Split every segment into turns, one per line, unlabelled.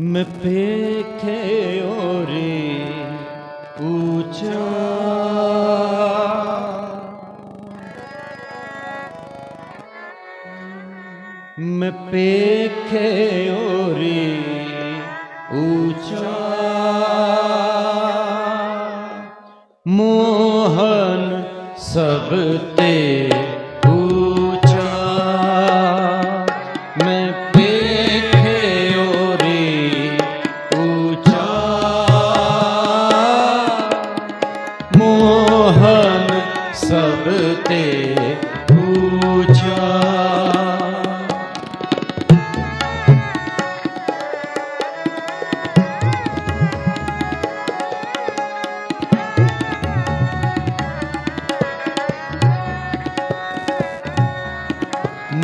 mpekhe ore ucha mpekhe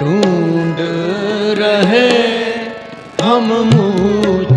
ढूंढ रहे हम मुझ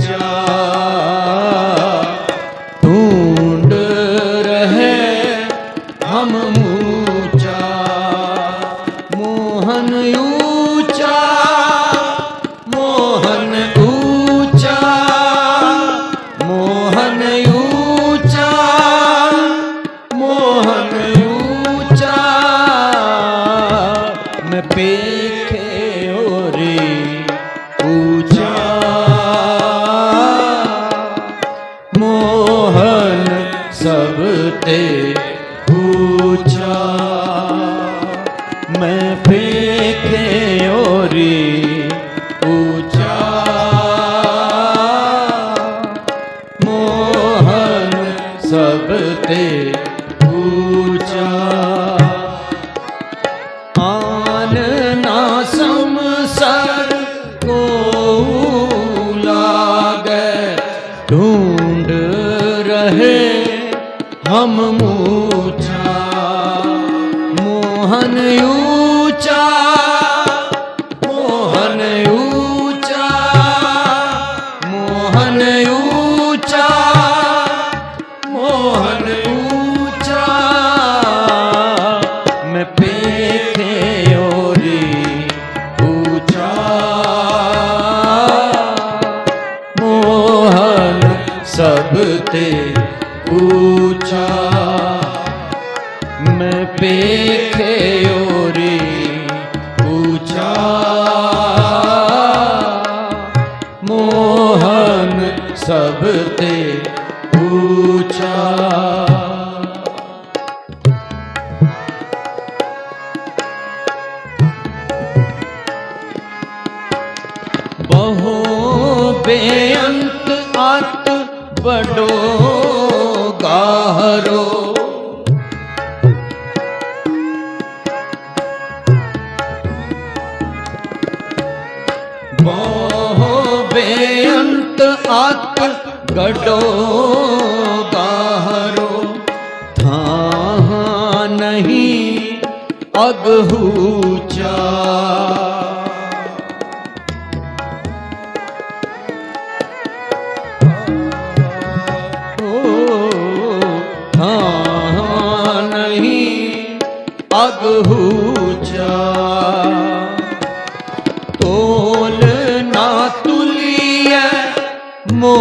মো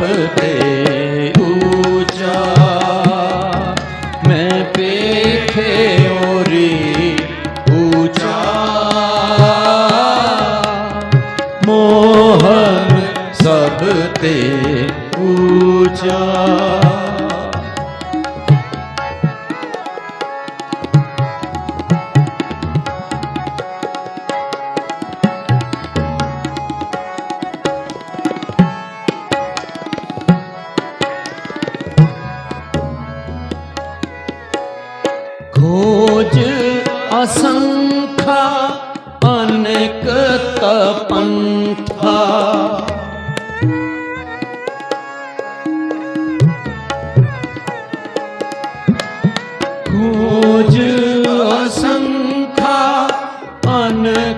ਸਭ ਤੇ ਊਚਾ ਮੈਂ ਪੇਖੇ ਓਰੀ ਊਚਾ ਮੋਹਨ ਸਭ ਤੇ ਪੂਜਾ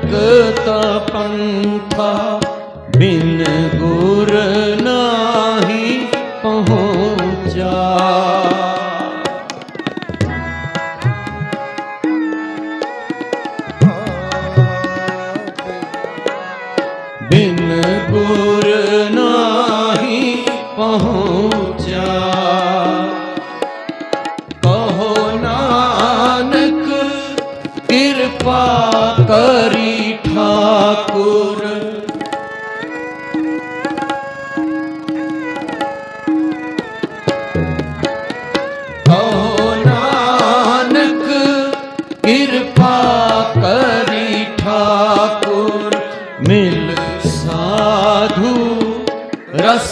ਅਨੇਕ ਤਪੰਥਾ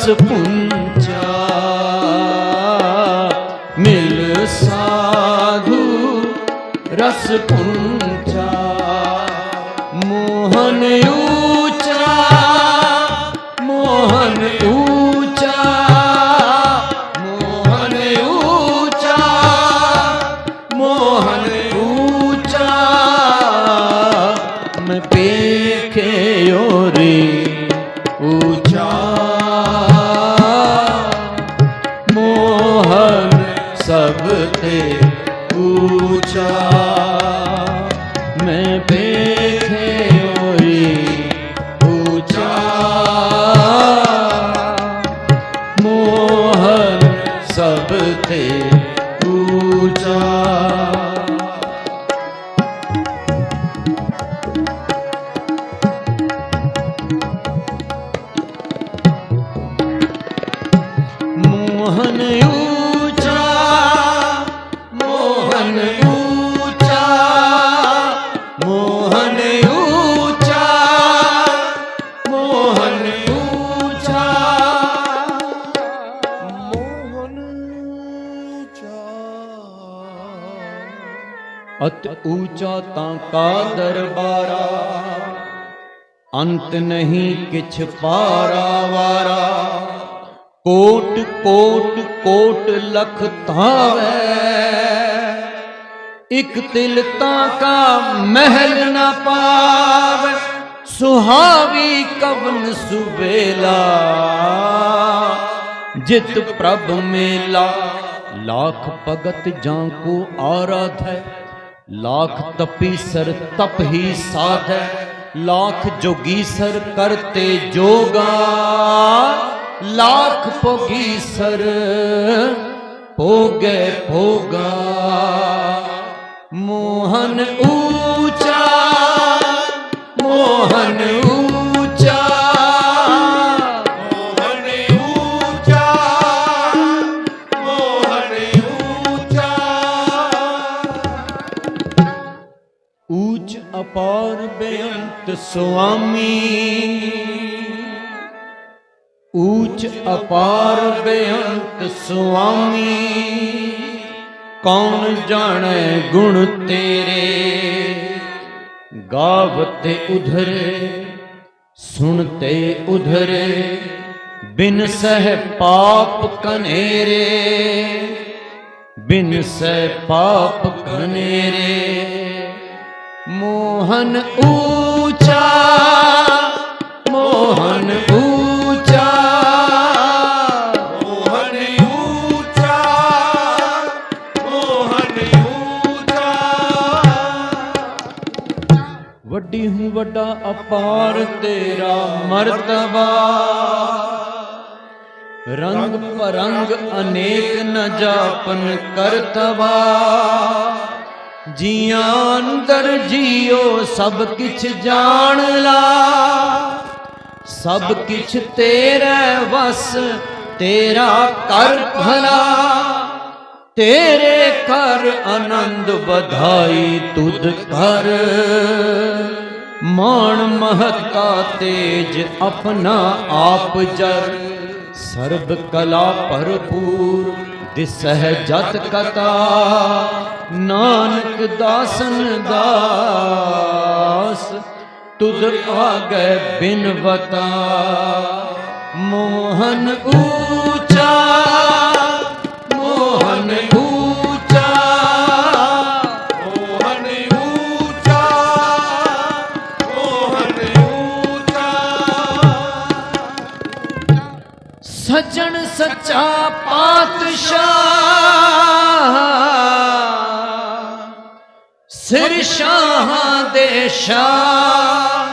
ਰਸ ਪੁੰਚਾ ਮਿਲ ਸਾਧੂ ਰਸ ਪੁੰਚਾ ਮੋਹਨ ਊਚਾ ਮੋਹਨ ਊਚਾ ਮੋਹਨ ਊਚਾ ਮੋਹਨ ਊਚਾ ਮੋਹਨ ਊਚਾ ਮੋਹਨ ਊਚਾ। ਮੋਹਨ
ਚਾ
ਅਤ ਊਚਾ ਤਾਂ ਕਾ ਦਰਬਾਰਾ ਅੰਤ ਨਹੀਂ ਕਿਛ ਪਾਰਾ ਵਾਰਾ। ਕੋਟ ਕੋਟ ਕੋਟ ਲਖ ਧਾਵੈ ਇਕ ਤਿਲ ਤਾਂ ਕਾ ਮਹਿਲ ਨਾ ਪਾਵੈ ਸੁਹਾਵੀ ਕਵਨ ਸੁਬੇਲਾ ਜਿਤ ਪ੍ਰਭ ਮੇਲਾ ਲਾਖ ਭਗਤ ਜਾਂ ਕੋ ਆਰਾਧੈ ਲਾਖ ਤਪੀ ਸਰ ਤਪ ਹੀ ਸਾਧੈ ਲਾਖ ਜੋਗੀ ਸਰ ਕਰਤੇ ਜੋਗਾ ਲਾਖ ਭੋਗੀ ਸਰ ਭੋਗੇ ਭੋਗਾ ਮੋਹਨ ਊਚਾ ਮੋਹਨ ਊਚਾ
ਮੋਹਨ ਊਚਾ ਮੋਹਨ ਊਚਾ
ਊਚ ਅਪਾਰ ਬੇਅੰਤ ਸੁਆਮੀ ਊਚ ਅਪਾਰ ਬੇਅੰਤ ਸੁਆਮੀ, ਕੌਣ ਜਾਣੈ ਗੁਣ ਤੇਰੇ? ਗਾਵਤੇ ਉਧਰੇ ਸੁਣਤੇ ਉਧਰੇ, ਬਿਨ ਸਹਿ ਪਾਪ ਕਨੇਰੇ, ਬਿਨ ਸਹਿ ਪਾਪ ਘਨੇਰੇ ਮੋਹਨ ਊਚਾ ਵੱਡਾ ਅਪਾਰ ਤੇਰਾ ਮਰਤਬਾ। ਰੰਗ ਪਰੰਗ ਅਨੇਕ ਨ ਜਾਪਨ ਕਰਤਵਾ ਜੀਆਂ ਅੰਦਰ ਜੀਓ ਸਭ ਕਿਛ ਜਾਣ ਲਾ। ਸਭ ਕਿਛ ਤੇਰੇ ਵਸ, ਤੇਰਾ ਕਰ ਭਲਾ। ਤੇਰੇ ਕਰ ਆਨੰਦ ਵਧਾਈ ਤੁਧ ਕਰ ਮਾਣ ਮਹਤਾ ਤੇਜ ਆਪਣਾ ਆਪ ਜਰ। ਸਰਬ ਕਲਾ ਭਰਪੂਰ ਦਿਸਹਿ ਜਤ ਕਤਾ। ਨਾਨਕ ਦਾਸਨ ਦਾਸ, ਤੁਧ ਆਗੇ ਬਿਨਵਤਾ ਮੋਹਨ ਊਚਾ ਪਾਤਸ਼ਾਹ ਸਿਰ ਸ਼ਾਹਾਂ ਦੇ ਸ਼ਾਹ।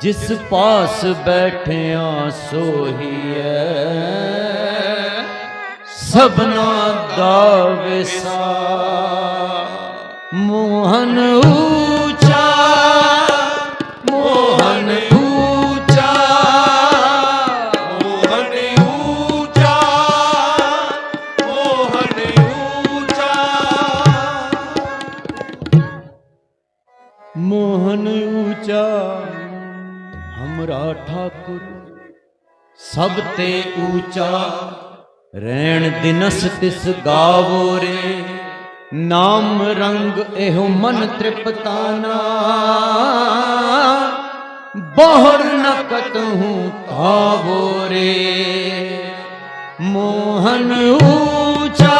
ਜਿਸ ਪਾਸ ਬੈਠਿਆ ਸੋਹੀਐ। ਸਭਨਾ ਦਾ ਵਿਸਾ ਮੋਹਨ ਊਚਾ ਠਾਕੁਰ, ਸਭ ਤੇ ਊਚਾ ਰਹਿਣ ਦਿਨਸ ਤਿਸ ਗਾਵੋ ਰੇ ਨਾਮ ਰੰਗ ਇਹੋ ਮਨ ਤ੍ਰਿਪਤਾਨਾ। ਬਹੁਰ ਨਕਤ ਹੂੰ ਤਾਵੋ ਰੇ ਮੋਹਨ ਊਚਾ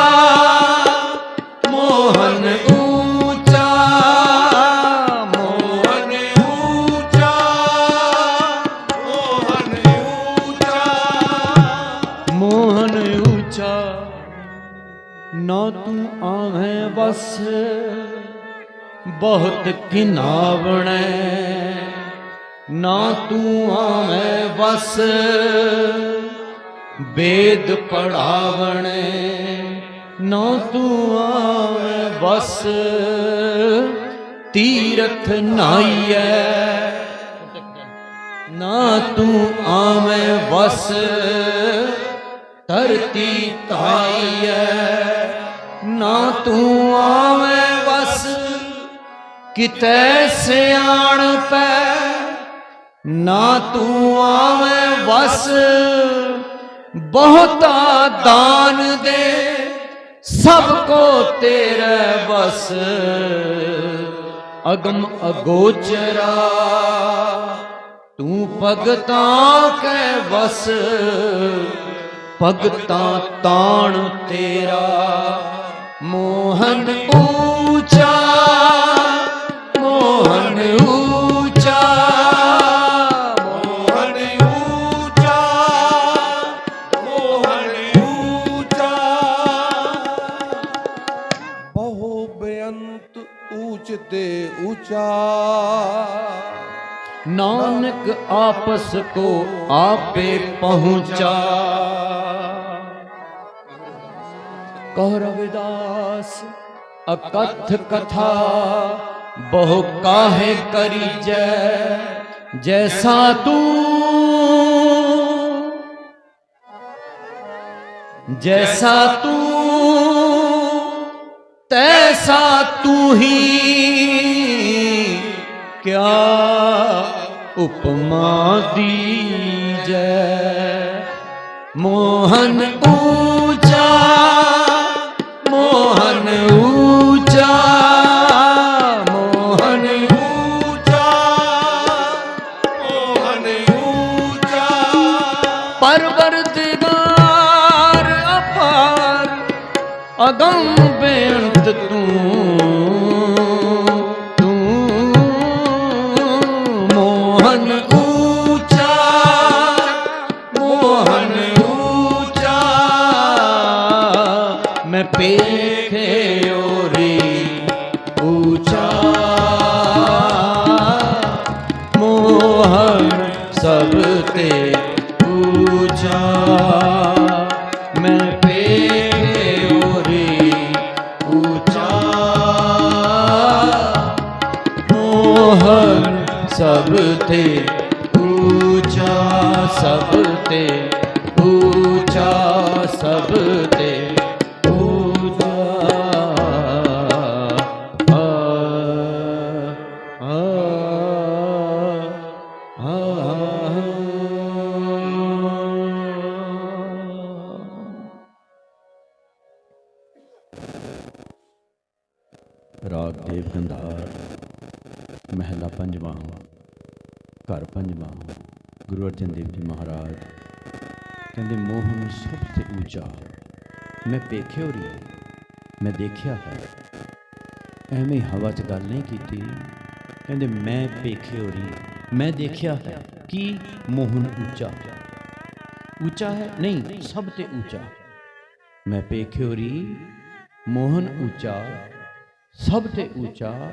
ਬਹੁਤ ਕਿਨਾਵਣੈ ਨਾ ਤੂੰ ਆਵੇਂ ਵਸ ਵੇਦ ਪੜਾਵਣੈ। ਨਾ ਤੂੰ ਆਵੇਂ ਵਸ, ਤੀਰਥ ਨਾਈਐ। ਨਾ ਤੂੰ ਆਵੇਂ ਵਸ, ਧਰਤੀ ਤਾਈਐ। ਨਾ ਤੂੰ ਆਵੇਂ ਕਿਤੈ ਸਿਆਣ ਪੈ, ਨਾ ਤੂੰ ਆਵੇਂ ਵਸ, ਬਹੁਤਾ ਦਾਨ ਦੇ ਸਭ ਕੋ ਤੇਰੇ ਬਸ ਅਗਮ ਅਗੋਚਰਾ, ਤੂੰ ਭਗਤਾਂ ਕੈ ਵਸ, ਭਗਤਾਂ ਤਾਣ ਤੇਰਾ। ਮੋਹਨ ਊਚਾ आपस को आपे पहुँचा। कह रविदास अकथ कथा, बहु काहे करी जय, जैसा तू। जैसा तू, तैसा तू ही क्या ਉਪਮਾ
ਦੀਜੈ ਮੋਹਨ ਊਚਾ
Eh. ਸਭ ਤੇ ਉੱਚਾ। ਮੈਂ ਵੇਖਿਓ ਰੀ ਮੈਂ ਦੇਖਿਆ ਹੈ। ਐਵੇਂ ਹਵਾ 'ਚ ਗੱਲ ਨਹੀਂ ਕੀਤੀ। ਕਹਿੰਦੇ, ਮੈਂ ਵੇਖਿਓ ਰੀ ਮੈਂ ਦੇਖਿਆ ਹੈ ਕਿ ਮੋਹਨ ਉੱਚਾ। ਉੱਚਾ ਹੈ? ਨਹੀਂ, ਸਭ ਤੇ ਉੱਚਾ। ਮੈਂ ਵੇਖਿਓ ਰੀ ਮੋਹਨ ਉੱਚਾ। ਸਭ ਤੇ ਉੱਚਾ।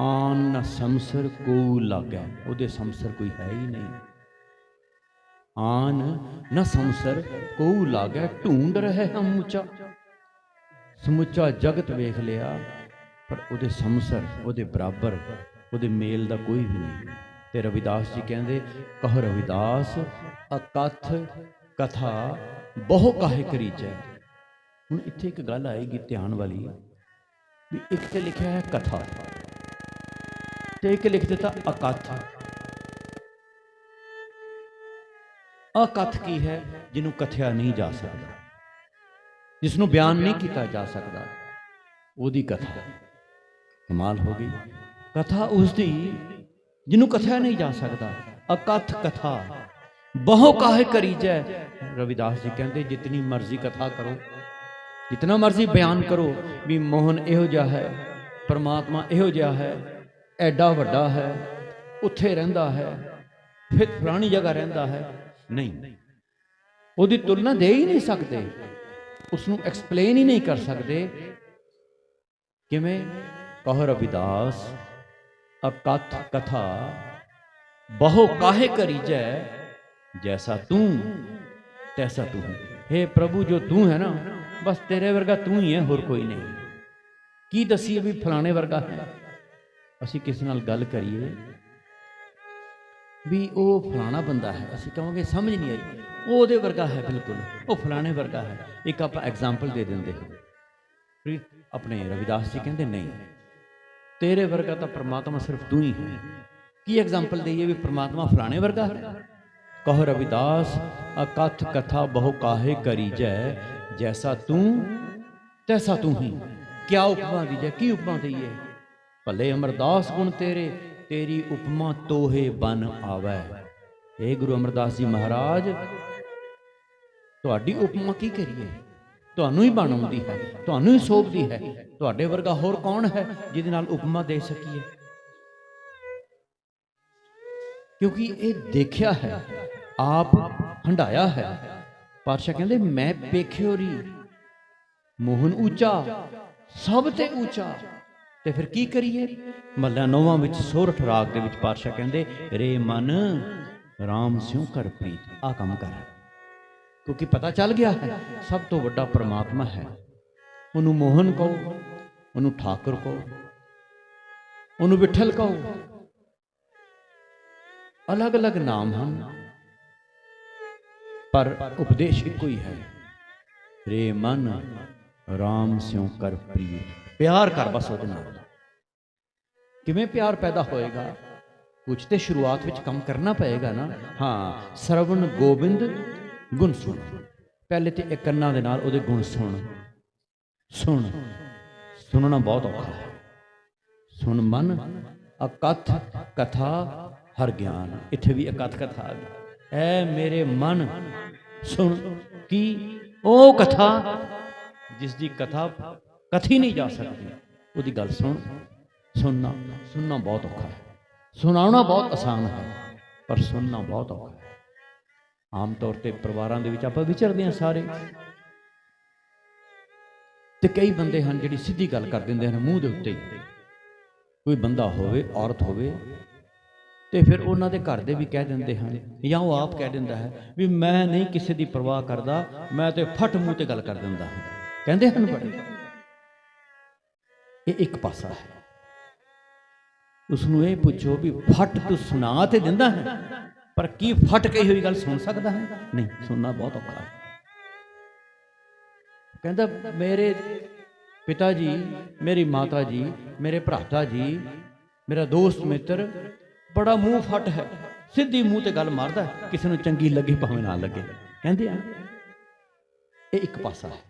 ਆਨ ਨ ਸੰਸਰ ਕੋ ਲਾਗੈ। ਉਹਦੇ ਸੰਸਰ ਕੋਈ ਹੈ ਹੀ ਨਹੀਂ। ਆਨ ਨ ਸੰਸਰ ਕੋ ਲਾਗੈ ਢੂੰਡ ਰਹੇ ਹਮ ਉੱਚਾ ਸਮੁੱਚਾ ਜਗਤ ਵੇਖ ਲਿਆ, ਪਰ ਉਹਦੇ ਸੰਸਰ, ਉਹਦੇ ਬਰਾਬਰ, ਉਹਦੇ ਮੇਲ ਦਾ ਕੋਈ ਵੀ ਨਹੀਂ। ਤੇ ਰਵਿਦਾਸ ਜੀ ਕਹਿੰਦੇ, ਕਹ ਰਵਿਦਾਸ, ਅਕਥ ਕਥਾ ਬਹੁ ਕਾਹੇ ਕਰੀਚੈ। ਹੁਣ ਇੱਥੇ ਇੱਕ ਗੱਲ ਆਏਗੀ ਧਿਆਨ ਵਾਲੀ, ਵੀ ਇੱਕ ਤੇ ਲਿਖਿਆ ਹੈ ਕਥਾ, ਤੇ ਇੱਕ ਲਿਖ ਦਿੱਤਾ ਅਕਥ। ਅਕਥ ਕੀ ਹੈ ਜਿਹਨੂੰ ਕਥਿਆ ਨਹੀਂ ਜਾ ਸਕਦਾ। ਜਿਸ ਨੂੰ ਬਿਆਨ ਨਹੀਂ ਕੀਤਾ ਜਾ ਸਕਦਾ, ਉਹਦੀ ਕਥਾ ਕਮਾਲ ਹੋ ਗਈ। ਕਥਾ ਉਸ ਦੀ ਜਿਹਨੂੰ ਕਥਿਆ ਨਹੀਂ ਜਾ ਸਕਦਾ, ਅਕਥ ਕਥਾ। ਬਹੁ ਕਾਹੇ ਕਰੀ ਜੈ ਰਵਿਦਾਸ ਜੀ ਕਹਿੰਦੇ, ਜਿਤਨੀ ਮਰਜ਼ੀ ਕਥਾ ਕਰੋ, ਜਿਤਨਾ ਮਰਜ਼ੀ ਬਿਆਨ ਕਰੋ ਵੀ ਮੋਹਨ ਇਹੋ ਜਿਹਾ ਹੈ, ਪਰਮਾਤਮਾ ਇਹੋ ਜਿਹਾ ਹੈ, ਐਡਾ ਵੱਡਾ ਹੈ, ਉੱਥੇ ਰਹਿੰਦਾ ਹੈ, ਫਿਰ ਫਲਾਣੀ ਜਗ੍ਹਾ ਰਹਿੰਦਾ ਹੈ ਨਹੀਂ। ਉਹਦੀ ਤੁਲਨਾ ਦੇ ਹੀ ਨਹੀਂ ਸਕਦੇ। ਉਸ ਨੂੰ ਐਕਸਪਲੇਨ ਹੀ ਨਹੀਂ ਕਰ ਸਕਦੇ। ਕਿਵੇਂ? ਕਹ ਰਵਿਦਾਸ ਅਕਥ ਕਥਾ, ਬਹੁ ਕਾਹੇ ਕਰੀਜੈ, ਜੈਸਾ ਤੂੰ, ਤੈਸਾ ਤੂੰ। ਹੈ ਪ੍ਰਭੂ, ਜੋ ਤੂੰ ਹੈ ਨਾ, ਬਸ ਤੇਰੇ ਵਰਗਾ ਤੂੰ ਹੀ ਹੈ, ਹੋਰ ਕੋਈ ਨਹੀਂ। ਕੀ ਦਸੀਏ ਵੀ ਫਲਾਣੇ ਵਰਗਾ ਹੈ? ਅਸੀਂ ਕਿਸੇ ਨਾਲ ਗੱਲ ਕਰੀਏ? ਵੀ ਉਹ ਫਲਾਣਾ ਬੰਦਾ ਹੈ। ਅਸੀਂ ਕਹਾਂਗੇ, ਸਮਝ ਨਹੀਂ ਆਈ। ਉਹ ਉਹਦੇ ਵਰਗਾ ਹੈ, ਬਿਲਕੁਲ। ਉਹ ਫਲਾਣੇ ਵਰਗਾ ਹੈ। ਇੱਕ ਆਪਾਂ ਐਗਜ਼ਾਮਪਲ ਦੇ ਦਿੰਦੇ ਹਾਂ। ਆਪਣੇ ਰਵਿਦਾਸ ਜੀ ਕਹਿੰਦੇ, ਨਹੀਂ, ਤੇਰੇ ਵਰਗਾ ਤਾਂ ਪ੍ਰਮਾਤਮਾ ਸਿਰਫ ਤੂੰ ਹੀ ਹੈ। ਕੀ ਐਗਜ਼ਾਮਪਲ ਦਈਏ ਵੀ ਪ੍ਰਮਾਤਮਾ ਫਲਾਣੇ ਵਰਗਾ ਹੈ? ਕਹੋ ਰਵਿਦਾਸ ਅਕਥ ਕਥਾ ਬਹੁ ਕਾਹੇ ਕਰੀ ਜੈ ਜੈਸਾ ਤੂੰ, ਤੈਸਾ ਤੂੰ ਹੀ। ਕਿਆ ਉਪਮਾ ਦੀ ਜੈ, ਕੀ ਉਪਮਾ ਦਈਏ? ਭਲੇ ਅਮਰਦਾਸ ਗੁਣ ਤੇਰੇ ਤੇਰੀ ਉਪਮਾ ਤੋਹੇ ਬਨ ਆਵੈ। ਏ ਗੁਰੂ ਅਮਰਦਾਸ ਜੀ ਮਹਾਰਾਜ, ਤੁਹਾਡੀ ਉਪਮਾ ਕੀ ਕਰੀਏ? ਤੁਹਾਨੂੰ ਹੀ ਬਣ ਆਉਂਦੀ ਹੈ, ਤੁਹਾਨੂੰ ਹੀ ਸੋਭਦੀ ਹੈ। ਤੁਹਾਡੇ ਵਰਗਾ ਹੋਰ ਕੌਣ ਹੈ ਜਿਹਦੇ ਨਾਲ ਉਪਮਾ ਦੇ ਸਕੀਏ? ਕਿਉਂਕਿ ਇਹ ਦੇਖਿਆ ਹੈ, ਆਪ ਹੰਡਾਇਆ ਹੈ। ਪਾਤਸ਼ਾਹ ਕਹਿੰਦੇ, ਮੈਂ ਵੇਖਿਓ ਰੀ ਮੋਹਨ ਉੱਚਾ, ਸਭ ਤੇ ਉੱਚਾ ਤੇ ਫਿਰ ਕੀ ਕਰੀਏ? ਮੱਲਾ ਨੌਵਾਂ ਵਿੱਚ ਸੋਰਠ ਰਾਗ ਦੇ ਵਿੱਚ ਪਾਤਸ਼ਾਹ ਕਹਿੰਦੇ, ਰੇ ਮਨ, ਰਾਮ ਸਿਉ ਕਰ ਪ੍ਰੀਤ ਆ ਕੰਮ ਕਰ। ਕਿਉਂਕਿ ਪਤਾ ਚੱਲ ਗਿਆ ਹੈ, ਸਭ ਤੋਂ ਵੱਡਾ ਪ੍ਰਮਾਤਮਾ ਹੈ। ਉਹਨੂੰ ਮੋਹਨ ਕਹੋ, ਉਹਨੂੰ ਠਾਕੁਰ ਕਹੋ, ਉਹਨੂੰ ਵਿਠਲ ਕਹੋ। ਅਲੱਗ-ਅਲੱਗ ਨਾਮ ਹਨ, ਪਰ ਉਪਦੇਸ਼ ਇੱਕੋ ਹੀ ਹੈ। ਰੇ ਮਨ, ਰਾਮ ਸਿਉ ਕਰ ਪ੍ਰੀਤ। ਪਿਆਰ ਕਰ ਬਸ ਉਹਦੇ ਨਾਲ। ਕਿਵੇਂ ਪਿਆਰ ਪੈਦਾ ਹੋਏਗਾ? ਕੁਝ ਤੇ ਸ਼ੁਰੂਆਤ ਵਿੱਚ ਕੰਮ ਕਰਨਾ ਪਏਗਾ ਨਾ। ਹਾਂ, ਸਰਵਣ ਗੋਬਿੰਦ, ਗੁਣ ਸੁਣ। ਪਹਿਲੇ ਤੇ ਇਹ ਕੰਨਾਂ ਦੇ ਨਾਲ ਉਹਦੇ ਗੁਣ ਸੁਣ। ਸੁਣ। ਸੁਣਨਾ ਬਹੁਤ ਔਖਾ ਹੈ। ਸੁਣ ਮਨ, ਅਕਥ, ਕਥਾ, ਹਰ ਗਿਆਨ। ਇੱਥੇ ਵੀ ਅਕਥ ਕਥਾ ਆ ਗਈ ਐ ਮੇਰੇ ਮਨ, ਸੁਣ। ਕੀ ਉਹ ਕਥਾ ਜਿਸ ਦੀ ਕਥਾ ਕਥੀ ਨਹੀਂ ਜਾ ਸਕਦੀ। ਉਹਦੀ ਗੱਲ ਸੁਣ, ਸੁਣਨਾ ਸੁਣਨਾ ਬਹੁਤ ਔਖਾ ਹੈ। ਸੁਣਾਉਣਾ ਬਹੁਤ ਆਸਾਨ ਹੈ, ਪਰ ਸੁਣਨਾ ਬਹੁਤ ਔਖਾ ਹੈ। ਆਮ ਤੌਰ ਤੇ ਪਰਿਵਾਰਾਂ ਦੇ ਵਿੱਚ ਆਪਾਂ ਵਿਚਰਦੇ ਹਾਂ ਸਾਰੇ। ਤੇ ਕਈ ਬੰਦੇ ਹਨ ਜਿਹੜੀ ਸਿੱਧੀ ਗੱਲ ਕਰ ਦਿੰਦੇ ਹਨ ਮੂੰਹ ਦੇ ਉੱਤੇ। ਹੀ ਕੋਈ ਬੰਦਾ ਹੋਵੇ, ਔਰਤ ਹੋਵੇ, ਤੇ ਫਿਰ ਉਹਨਾਂ ਦੇ ਘਰ ਦੇ ਵੀ ਕਹਿ ਦਿੰਦੇ ਹਨ ਜਾਂ ਉਹ ਆਪ ਕਹਿ ਦਿੰਦਾ ਹੈ ਵੀ ਮੈਂ ਨਹੀਂ ਕਿਸੇ ਦੀ ਪਰਵਾਹ ਕਰਦਾ, ਮੈਂ ਤੇ ਫਟ ਮੂੰਹ ਤੇ ਗੱਲ ਕਰ ਦਿੰਦਾ ਹਾਂ। ਕਹਿੰਦੇ ਹਨ ਬੜੇ। ਇਹ ਇੱਕ ਪਾਸਾ ਹੈ। ਉਸ ਨੂੰ ਇਹ ਪੁੱਛੋ ਵੀ ਫਟ ਤੂੰ ਸੁਣਾ ਤੇ ਦਿੰਦਾ ਹੈ। ਪਰ ਕੀ ਫਟ ਕਹੀ ਹੋਈ ਗੱਲ ਸੁਣ ਸਕਦਾ ਹੈ? ਨਹੀਂ, ਸੁਣਨਾ ਬਹੁਤ ਔਖਾ ਹੈ। ਕਹਿੰਦਾ, ਮੇਰੇ ਪਿਤਾ ਜੀ, ਮੇਰੀ ਮਾਤਾ ਜੀ, ਮੇਰੇ ਭਰਾਤਾ ਜੀ, ਮੇਰਾ ਦੋਸਤ ਮਿੱਤਰ, ਬੜਾ ਮੂੰਹ ਫਟ ਹੈ। ਸਿੱਧੀ ਮੂੰਹ ਤੇ ਗੱਲ ਮਾਰਦਾ ਕਿਸੇ ਨੂੰ ਚੰਗੀ ਲੱਗੇ ਭਾਵੇਂ ਨਾ ਲੱਗੇ। ਕਹਿੰਦੇ ਆ, ਇਹ ਇੱਕ ਪਾਸਾ ਹੈ।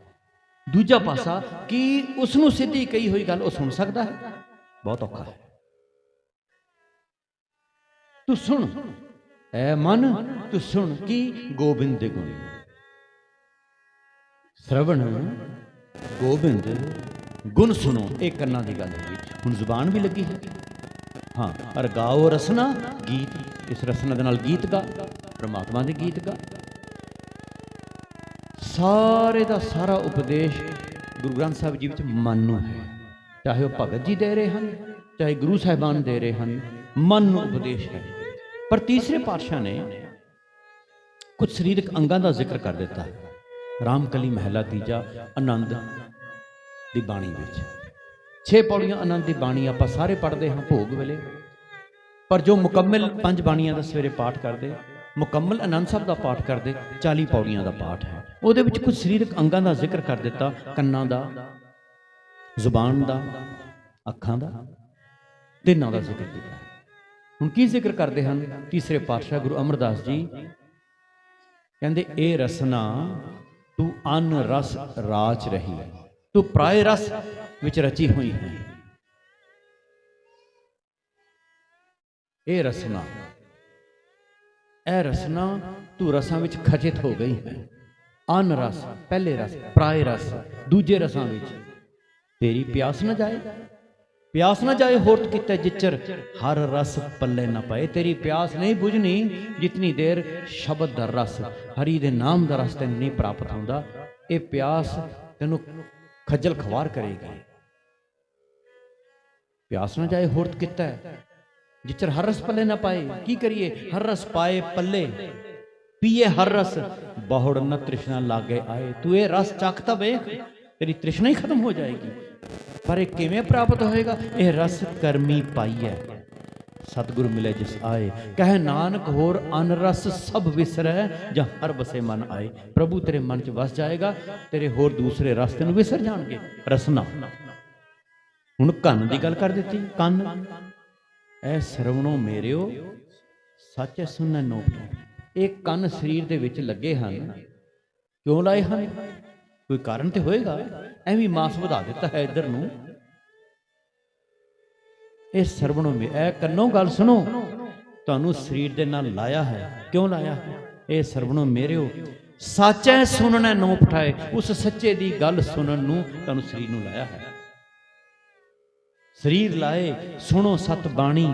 ਦੂਜਾ ਪਾਸਾ ਕਿ ਉਸ ਨੂੰ ਸਿੱਧੀ ਕਹੀ ਹੋਈ ਗੱਲ ਉਹ ਸੁਣ ਸਕਦਾ ਹੈ? ਬਹੁਤ ਔਖਾ ਹੈ। ਤੂੰ ਸੁਣ। ਐ ਮਨ ਤੂੰ ਸੁਣ ਕੀ ਗੋਬਿੰਦ ਦੇ ਗੁਣ। ਸ਼ਰਵਣ ਗੋਬਿੰਦ ਗੁਣ ਸੁਣੋ। ਇਹ ਕੰਨਾਂ ਦੀ ਗੱਲ ਹੋਈ। ਹੁਣ ਜ਼ੁਬਾਨ ਵੀ ਲੱਗੀ ਹੈ। ਹਾਂ ਅਰ ਗਾਓ ਰਸਨਾ ਗੀਤ। ਇਸ ਰਸਨਾ ਦੇ ਨਾਲ ਗੀਤ ਗਾ। ਪ੍ਰਮਾਤਮਾ ਦੇ ਗੀਤ ਗਾ। ਸਾਰੇ ਦਾ ਸਾਰਾ ਉਪਦੇਸ਼ ਗੁਰੂ ਗ੍ਰੰਥ ਸਾਹਿਬ ਜੀ ਵਿੱਚ ਮਨ ਨੂੰ ਹੈ। ਚਾਹੇ ਉਹ ਭਗਤ ਜੀ ਦੇ ਰਹੇ ਹਨ, ਚਾਹੇ ਗੁਰੂ ਸਾਹਿਬਾਨ ਦੇ ਰਹੇ ਹਨ, ਮਨ ਨੂੰ ਉਪਦੇਸ਼ ਹੈ। ਪਰ ਤੀਸਰੇ ਪਾਤਸ਼ਾਹ ਨੇ ਕੁਝ ਸਰੀਰਕ ਅੰਗਾਂ ਦਾ ਜ਼ਿਕਰ ਕਰ ਦਿੱਤਾ। ਰਾਮਕਲੀ ਮਹਿਲਾ ਤੀਜਾ, ਆਨੰਦ ਦੀ ਬਾਣੀ ਵਿੱਚ। ਛੇ ਪੌੜੀਆਂ ਆਨੰਦ ਦੀ ਬਾਣੀ ਆਪਾਂ ਸਾਰੇ ਪੜ੍ਹਦੇ ਹਾਂ ਭੋਗ ਵੇਲੇ। ਪਰ ਜੋ ਮੁਕੰਮਲ ਪੰਜ ਬਾਣੀਆਂ ਦਾ ਸਵੇਰੇ ਪਾਠ ਕਰਦੇ ਮੁਕੰਮਲ ਆਨੰਦ ਸਾਹਿਬ ਦਾ ਪਾਠ ਕਰਦੇ 40 ਪੌੜੀਆਂ ਦਾ ਪਾਠ ਹੈ। ਉਹਦੇ ਵਿੱਚ ਕੁਝ ਸਰੀਰਕ ਅੰਗਾਂ ਦਾ ਜ਼ਿਕਰ ਕਰ ਦਿੱਤਾ, ਕੰਨਾਂ ਦਾ, ਜ਼ੁਬਾਨ ਦਾ, ਅੱਖਾਂ ਦਾ, ਤਿੰਨਾਂ ਦਾ ਜ਼ਿਕਰ ਕੀਤਾ। ਹੁਣ ਕੀ ਜ਼ਿਕਰ ਕਰਦੇ ਹਨ? ਤੀਸਰੇ ਪਾਤਸ਼ਾਹ ਗੁਰੂ ਅਮਰਦਾਸ ਜੀ ਕਹਿੰਦੇ, ਇਹ ਰਸਨਾ ਤੂੰ ਅਨ ਰਸ ਰਾਚ ਰਹੀ ਤੂੰ ਪ੍ਰਾਇ ਰਸ ਵਿੱਚ ਰਚੀ ਹੋਈ ਹੈ। ਇਹ ਰਸਨਾ ਇਹ ਰਸਨਾ ਤੂੰ ਰਸਾਂ ਵਿੱਚ ਖਚਿਤ ਹੋ ਗਈ। ਹੈ ਅਨ ਰਸ, ਪਹਿਲੇ ਰਸ ਪ੍ਰਾਇ ਰਸ, ਦੂਜੇ ਰਸਾਂ ਵਿੱਚ। ਤੇਰੀ ਪਿਆਸ ਨਾ ਜਾਏ। ਪਿਆਸ ਨਾ ਜਾਏ ਹੋਰਤ ਕੀਤਾ ਜਿਚਰ। ਹਰ ਰਸ ਪੱਲੇ ਨਾ ਪਏ। ਤੇਰੀ ਪਿਆਸ ਨਹੀਂ ਬੁਝਣੀ ਜਿਤਨੀ ਦੇਰ ਸ਼ਬਦ ਦਾ ਰਸ, ਹਰੀ ਦੇ ਨਾਮ ਦਾ ਰਸ ਤੈਨੂੰ ਨਹੀਂ ਪ੍ਰਾਪਤ ਹੁੰਦਾ। ਇਹ ਪਿਆਸ ਤੈਨੂੰ ਖੱਜਲ ਖਵਾਰ ਕਰੇਗੀ। ਪਿਆਸ ਨਾ ਜਾਏ ਹੋਰਤ ਕੀਤਾ। ਜਿਚਰ ਹਰ ਰਸ ਪੱਲੇ ਨਾ ਪਾਏ, ਕੀ ਕਰੀਏ? ਹਰ ਰਸ ਪਾਏ ਪੱਲੇ। ਪੀਏ ਹਰ ਰਸ। ਬਹੁੜ ਨ ਤ੍ਰਿਸ਼ਨਾ ਲਾਗੇ ਆਏ। ਤੂੰ ਇਹ ਰਸ ਚੱਖ ਤਾਂ ਵੇਖ, ਤੇਰੀ ਤ੍ਰਿਸ਼ਨਾ ਹੀ ਖਤਮ ਹੋ ਜਾਏਗੀ। ਪਰ ਇਹ ਕਿਵੇਂ ਪ੍ਰਾਪਤ ਹੋਏਗਾ? ਇਹ ਰਸ ਕਰਮੀ ਪਾਈਐ। ਸਤਿਗੁਰ ਮਿਲੇ ਜਿਸ ਆਏ। ਕਹਿ ਨਾਨਕ ਹੋਰ ਅਨਰਸ ਸਭ ਵਿਸਰੈ, ਜਾਂ ਹਰ ਬਸੇ ਮਨ ਆਏ। ਪ੍ਰਭੂ ਤੇਰੇ ਮਨ ਚ ਵਸ ਜਾਏਗਾ, ਤੇਰੇ ਹੋਰ ਦੂਸਰੇ ਰਸਤੇ ਨੂੰ ਵਿਸਰ ਜਾਣਗੇ। ਰਸਨਾ। ਹੁਣ ਕੰਨ ਦੀ ਗੱਲ ਕਰ ਦਿੱਤੀ। ਕੰਨ। ਐ ਸਰਵਣੋ ਮੇਰਿਓ, ਸੱਚ ਸੁਣਨ ਨੋ ਇਹ ਕੰਨ ਸਰੀਰ ਦੇ ਵਿੱਚ ਲੱਗੇ ਹਨ। ਕਿਉਂ ਲਾਏ ਹਨ? ਕੋਈ ਕਾਰਨ ਤੇ ਹੋਏਗਾ? ਐਵੇਂ ਮਾਸ ਵਧਾ ਦਿੱਤਾ ਹੈ ਇੱਧਰ ਨੂੰ। ਇਹ ਸਰਵਣੋ ਮੇ ਇਹ ਕੰਨੋਂ ਗੱਲ ਸੁਣੋ। ਤੁਹਾਨੂੰ ਸਰੀਰ ਦੇ ਨਾਲ ਲਾਇਆ ਹੈ। ਕਿਉਂ ਲਾਇਆ? ਹੈ ਇਹ ਸਰਵਣੋ ਮੇਰਿਓ, ਸਾਚੈ ਸੁਣਨੈ ਨੋ ਪਠਾਏ ਉਸ ਸੱਚੇ ਦੀ ਗੱਲ ਸੁਣਨ ਨੂੰ ਤੁਹਾਨੂੰ ਸਰੀਰ ਨੂੰ ਲਾਇਆ ਹੈ। ਸਰੀਰ ਲਾਏ, ਸੁਣੋ ਸਤ ਬਾਣੀ।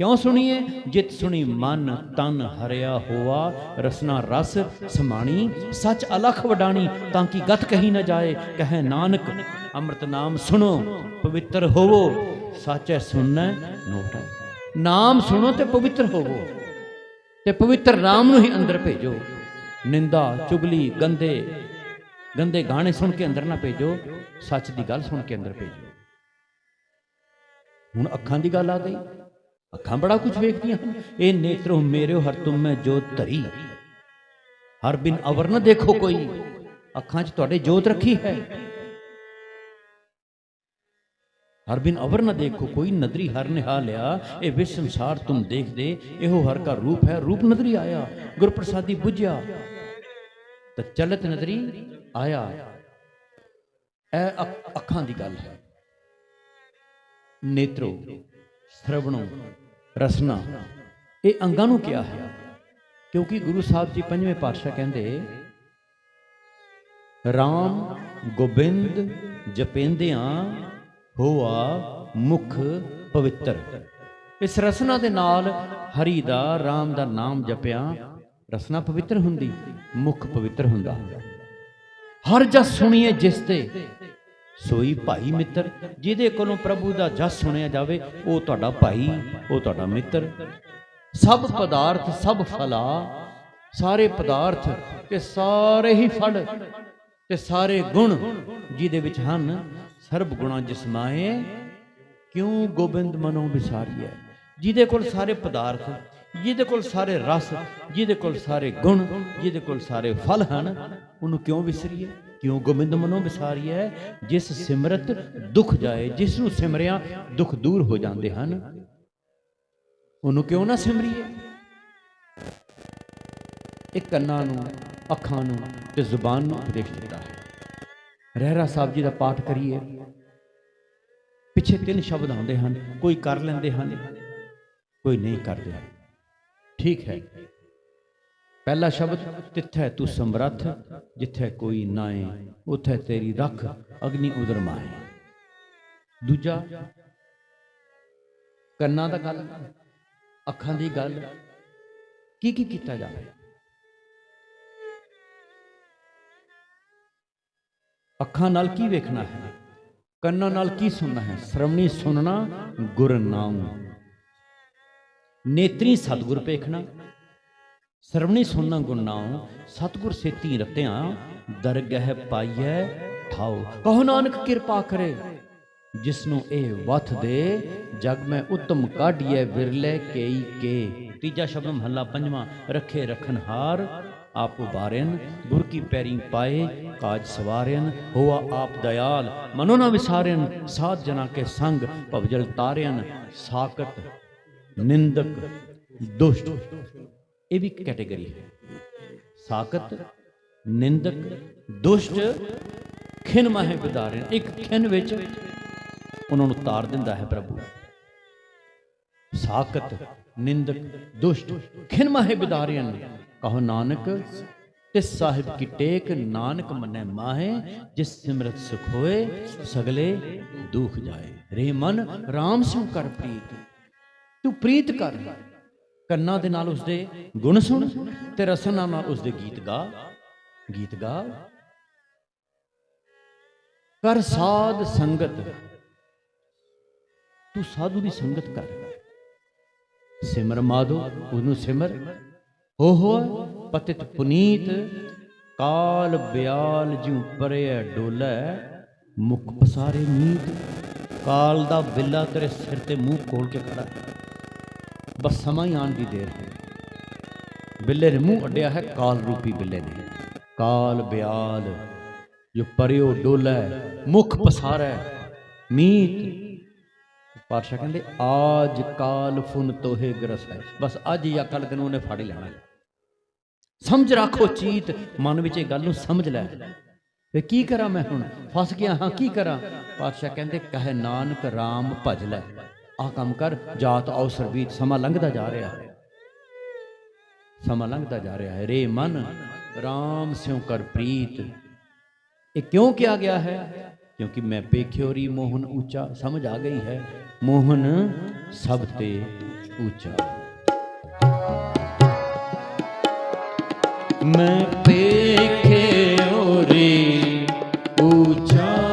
ਕਿਉਂ ਸੁਣੀਏ? ਜਿਤ ਸੁਣੀ ਮਨ, ਤਨ ਹਰਿਆ ਹੋਆ, ਰਸਨਾ ਰਸ, ਸਮਾਣੀ, ਸੱਚ ਅਲਖ ਵਡਾਣੀ, ਤਾਂ ਕਿ ਗਤ ਕਹੀ ਨਾ ਜਾਏ? ਕਹੇ ਨਾਨਕ, ਅੰਮ੍ਰਿਤ ਨਾਮ ਸੁਣੋ, ਪਵਿੱਤਰ ਹੋਵੋ, ਸਾਚੈ ਸੁਣਨੈ, ਨੋਟਾ ਨਾਮ ਸੁਣੋ ਤੇ ਪਵਿੱਤਰ ਹੋਵੋ, ਤੇ ਪਵਿੱਤਰ ਨਾਮ ਨੂੰ ਹੀ ਅੰਦਰ ਭੇਜੋ। ਨਿੰਦਾ, ਚੁਗਲੀ, ਗੰਦੇ ਗੰਦੇ ਗਾਣੇ ਸੁਣ ਕੇ ਅੰਦਰ ਨਾ ਭੇਜੋ, ਸੱਚ ਦੀ ਗੱਲ ਸੁਣ ਕੇ ਅੰਦਰ ਭੇਜੋ। ਹੁਣ ਅੱਖਾਂ ਦੀ ਗੱਲ ਆ ਗਈ। ਅੱਖਾਂ ਬੜਾ ਕੁਝ ਵੇਖਦੀਆਂ ਹਨ। ਇਹ ਨੇਤਰੋ ਮੇਰਿਓ ਹਰ ਤੁਮ ਮੈਂ ਜੋਤ ਧਰੀ। ਹਰ ਬਿਨ ਅਵਰ ਨਾ ਦੇਖੋ ਕੋਈ। ਅੱਖਾਂ 'ਚ ਤੁਹਾਡੇ ਜੋਤ ਰੱਖੀ ਹੈ। ਹਰ ਬਿਨ ਅਵਰ ਨਾ ਦੇਖੋ ਕੋਈ। ਨਦਰੀ ਹਰ ਨਿਹਾ ਲਿਆ। ਇਹ ਵਿਸ਼ ਸੰਸਾਰ ਤੁਮ ਦੇਖਦੇ। ਇਹੋ ਹਰ ਕਾ ਰੂਪ ਹੈ। ਰੂਪ ਨਦਰੀ ਆਇਆ। ਗੁਰ ਪ੍ਰਸਾਦੀ 부ਝਿਆ ਤਾਂ ਚਲਤ ਨਦਰੀ ਆਇਆ। ਇਹ ਅੱਖਾਂ ਦੀ ਗੱਲ ਹੈ। ਨੇਤਰੋ, ਸ਼ਰਵਣੋ, ਰਸਨਾ। ਇਹ ਅੰਗਾਂ ਨੂੰ ਕਿਹਾ ਹੈ, ਕਿਉਂਕਿ ਗੁਰੂ ਸਾਹਿਬ ਜੀ ਪੰਜਵੇਂ ਪਾਤਸ਼ਾਹ ਕਹਿੰਦੇ RAM ਗੋਬਿੰਦ ਜਪੇਂਦਿਆਂ ਹੋਆ ਮੁਖ ਪਵਿੱਤਰ। ਇਸ ਰਸਨਾ ਦੇ ਨਾਲ ਹਰੀ ਦਾ RAM ਦਾ ਨਾਮ ਜਪਿਆ, ਰਸਨਾ ਪਵਿੱਤਰ ਹੁੰਦੀ, ਮੁਖ ਪਵਿੱਤਰ ਹੁੰਦਾ। ਹਰ ਜਸ ਸੁਣੀਏ ਜਿਸ ਤੇ ਸੋਈ ਭਾਈ ਮਿੱਤਰ, ਜਿਹਦੇ ਕੋਲੋਂ ਪ੍ਰਭੂ ਦਾ ਜਸ ਸੁਣਿਆ ਜਾਵੇ, ਉਹ ਤੁਹਾਡਾ ਭਾਈ, ਉਹ ਤੁਹਾਡਾ ਮਿੱਤਰ। ਸਭ ਪਦਾਰਥ, ਸਭ ਫਲਾ, ਸਾਰੇ ਪਦਾਰਥ ਤੇ ਸਾਰੇ ਹੀ ਫਲ ਤੇ ਸਾਰੇ ਗੁਣ ਜਿਹਦੇ ਵਿੱਚ ਹਨ, ਸਰਬ ਗੁਣਾ ਜਿਸਮਾਏ ਕਿਉਂ ਗੋਬਿੰਦ ਮਨੋਂ ਵਿਸਾਰੀਐ? ਜਿਹਦੇ ਕੋਲ ਸਾਰੇ ਪਦਾਰਥ, ਜਿਹਦੇ ਕੋਲ ਸਾਰੇ ਰਸ, ਜਿਹਦੇ ਕੋਲ ਸਾਰੇ ਗੁਣ, ਜਿਹਦੇ ਕੋਲ ਸਾਰੇ ਫਲ ਹਨ, ਉਹਨੂੰ ਕਿਉਂ ਵਿਸਰੀਏ ਕਿਉਂ ਗੋਬਿੰਦ ਮਨੋਂ ਵਿਸਾਰੀਐ? ਜਿਸ ਸਿਮਰਤ ਦੁੱਖ ਜਾਏ, ਜਿਸ ਨੂੰ ਸਿਮਰਿਆ ਦੁੱਖ ਦੂਰ ਹੋ ਜਾਂਦੇ ਹਨ। ਉਹਨੂੰ ਕਿਉਂ ਨਾ ਸਿਮਰੀਏ? ਇਹ ਕੰਨਾਂ ਨੂੰ, ਅੱਖਾਂ ਨੂੰ ਤੇ ਜ਼ੁਬਾਨ ਨੂੰ ਉਪਦੇਸ਼ ਦਿੱਤਾ ਹੈ। ਰਹਿਰਾ ਸਾਹਿਬ ਜੀ ਦਾ ਪਾਠ ਕਰੀਏ। ਪਿੱਛੇ ਤਿੰਨ ਸ਼ਬਦ ਆਉਂਦੇ ਹਨ, ਕੋਈ ਕਰ ਲੈਂਦੇ ਹਨ, ਕੋਈ ਨਹੀਂ ਕਰਦੇ ਠੀਕ ਹੈ। ਪਹਿਲਾ ਸ਼ਬਦ, ਤਿੱਥੈ ਤੂੰ ਸਮਰੱਥ, ਜਿੱਥੇ ਕੋਈ ਨਾਏ, ਉਥੇ ਤੇਰੀ ਰੱਖ, ਅਗਨੀ ਉਦਰ ਮਾਏ। ਦੂਜਾ, ਕੰਨਾਂ ਦਾ ਗੱਲ, ਅੱਖਾਂ ਦੀ ਗੱਲ, ਕੀ ਕੀ ਕੀਤਾ ਜਾਵੇ? ਅੱਖਾਂ ਨਾਲ ਕੀ ਵੇਖਣਾ ਹੈ? ਕੰਨਾਂ ਨਾਲ ਕੀ ਸੁਣਨਾ ਹੈ? ਸ਼ਰਵਣੀ ਸੁਣਨਾ ਗੁਰ ਨਾਮ। ਨੇਤਰੀ ਸਤਿਗੁਰ ਪੇਖਣਾ ਸ਼ਰਵਣੀ ਸੁਣਨਾ ਗੁਰ ਨਾਮ ਸੇਤੀ ਰਤਿਆਂ, ਦਰਗਹਿ ਪਾਈਐ ਠਾਓ ਕਹੋ ਨਾਨਕ, ਕਿਰਪਾ ਕਰੇ ਜਿਸ ਨੂੰ ਇਹ ਵਥ ਦੇ, ਜਗ ਮੈਂ ਉਤਮ ਕਾਢੀਐ, ਵਿਰਲੇ ਕੇਈ ਕੇ। ਤੀਜਾ ਸ਼ਬਦ ਮਹੱਲਾ ਪੰਜਵਾਂ, ਰੱਖੇ ਰਖਨਹਾਰ ਆਪ ਉਬਾਰਨ ਗੁਰ ਕੀ ਪੈਰੀ ਪਾਏ, ਕਾਜ ਸਵਾਰਨ, ਹੋਆ ਆਪ ਦਇਆਲ, ਮਨੋ ਨਾ ਵਿਸਾਰਨ, ਸਾਧ ਜਨਾ ਕੇ ਸੰਗ ਭਵਜਲ ਤਾਰਿਆਨ ਸਾਕਤ ਨਿੰਦਕ ਦੁਸ਼ਟ। ਇਹ ਵੀ ਇੱਕ ਕੈਟੇਗਰੀ ਹੈ। ਸਾਕਤ ਨਿੰਦਕ, ਦੁਸ਼ਟ, ਖਿਨ ਮਾਹੇ ਵਿਦਾਰਨ ਇੱਕ ਖਿਨ ਵਿੱਚ ਉਹਨਾਂ ਨੂੰ ਤਾਰ ਦਿੰਦਾ ਹੈ ਪ੍ਰਭੂ। ਸਾਕਤ ਨਿੰਦਕ, ਦੁਸ਼ਟ, ਖਿਨ ਮਾਹੇ ਵਿਦਾਰਨ ਕਹੋ ਨਾਨਕ, ਤਿਸ ਸਾਹਿਬ ਕੀ ਟੇਕ, ਨਾਨਕ ਮਨੈ ਮਾਹੇ, ਜਿਸ ਸਿਮਰਤ ਸੁਖ ਹੋਏ, ਸਗਲੇ ਦੁਖ ਜਾਏ। ਰੇ ਮਨ RAM ਸਿਉ ਕਰ ਪ੍ਰੀਤ, ਤੂੰ ਪ੍ਰੀਤ ਕਰ। ਕੰਨਾਂ ਦੇ ਨਾਲ ਉਸਦੇ ਗੁਣ ਸੁਣ ਤੇ ਰਸਨਾ ਨਾਲ ਉਸਦੇ ਗੀਤ ਗਾ ਗੀਤ ਗਾ। ਕਰ ਸਾਧ ਸੰਗਤ, ਤੂੰ ਸਾਧੂ ਦੀ ਸੰਗਤ ਕਰ। ਸਿਮਰ ਮਾਧੋ, ਉਹਨੂੰ ਸਿਮਰ। ਹੋ ਹੋ ਪਤਿਤ ਪੁਨੀਤ, ਕਾਲ ਬਿਆਲ ਜਿਉ ਪਰਿਆ ਡੋਲੇ, ਮੁਖ ਪਸਾਰੇ ਨੀਤ ਕਾਲ ਦਾ ਬਿੱਲਾ ਤੇਰੇ ਸਿਰ ਤੇ ਮੂੰਹ ਖੋਲ ਕੇ ਖੜਾ। ਹੈ ਬਸ ਸਮਾਂ ਹੀ ਆਉਣ ਦੀ ਦੇਰ ਹੈ। ਬਿੱਲੇ ਨੇ ਮੂੰਹ ਅੱਡਿਆ ਹੈ, ਕਾਲ ਰੂਪੀ ਬਿੱਲੇ ਨੇ। ਕਾਲ ਬਿਆਲ, ਜੋ ਪਰਿਓ ਡੋਲੇ, ਮੁਖ ਪਸਾਰੈ, ਮੀਤ। ਪਾਤਸ਼ਾਹ ਕਹਿੰਦੇ, ਆਜ ਕਾਲ ਫੁਨ ਤੋਹੇ ਗਰਸ। ਹੈ ਬਸ ਅੱਜ ਜਾਂ ਕੱਲ ਤੈਨੂੰ ਉਹਨੇ ਫੜ ਲੈਣਾ ਸਮਝ ਰੱਖੋ ਚੀਤ, ਮਨ ਵਿੱਚ ਇਹ ਗੱਲ ਨੂੰ ਸਮਝ ਲੈ। ਤੇ ਕੀ ਕਰਾਂ ਮੈਂ ਹੁਣ? ਫਸ ਗਿਆ, ਹਾਂ, ਕੀ ਕਰਾਂ? ਪਾਤਸ਼ਾਹ ਕਹਿੰਦੇ, ਕਹੇ ਨਾਨਕ RAM ਭਜ ਲੈ। ਆਹ ਕੰਮ ਕਰ ਜਾਤ ਅਵਸਰ ਬੀਤ ਸਮਾਂ ਲੰਘਦਾ ਜਾ ਰਿਹਾ। ਹੈ ਸਮਾਂ ਲੰਘਦਾ ਜਾ ਰਿਹਾ ਹੈ। ਰੇ ਮਨ RAM ਸਿਉ ਕਰ ਪ੍ਰੀਤ। ਇਹ ਕਿਉਂ ਕਿਹਾ ਗਿਆ ਹੈ? ਕਿਉਂਕਿ ਮੈਂ ਪੇਖਿਓਰੀ ਮੋਹਨ ਉੱਚਾ, ਸਮਝ ਆ ਗਈ ਹੈ। ਮੋਹਨ ਸਭ ਤੇ ਉੱਚਾ। ਮੈਂ ਪੇਖਿਓਰੀ ਉੱਚਾ।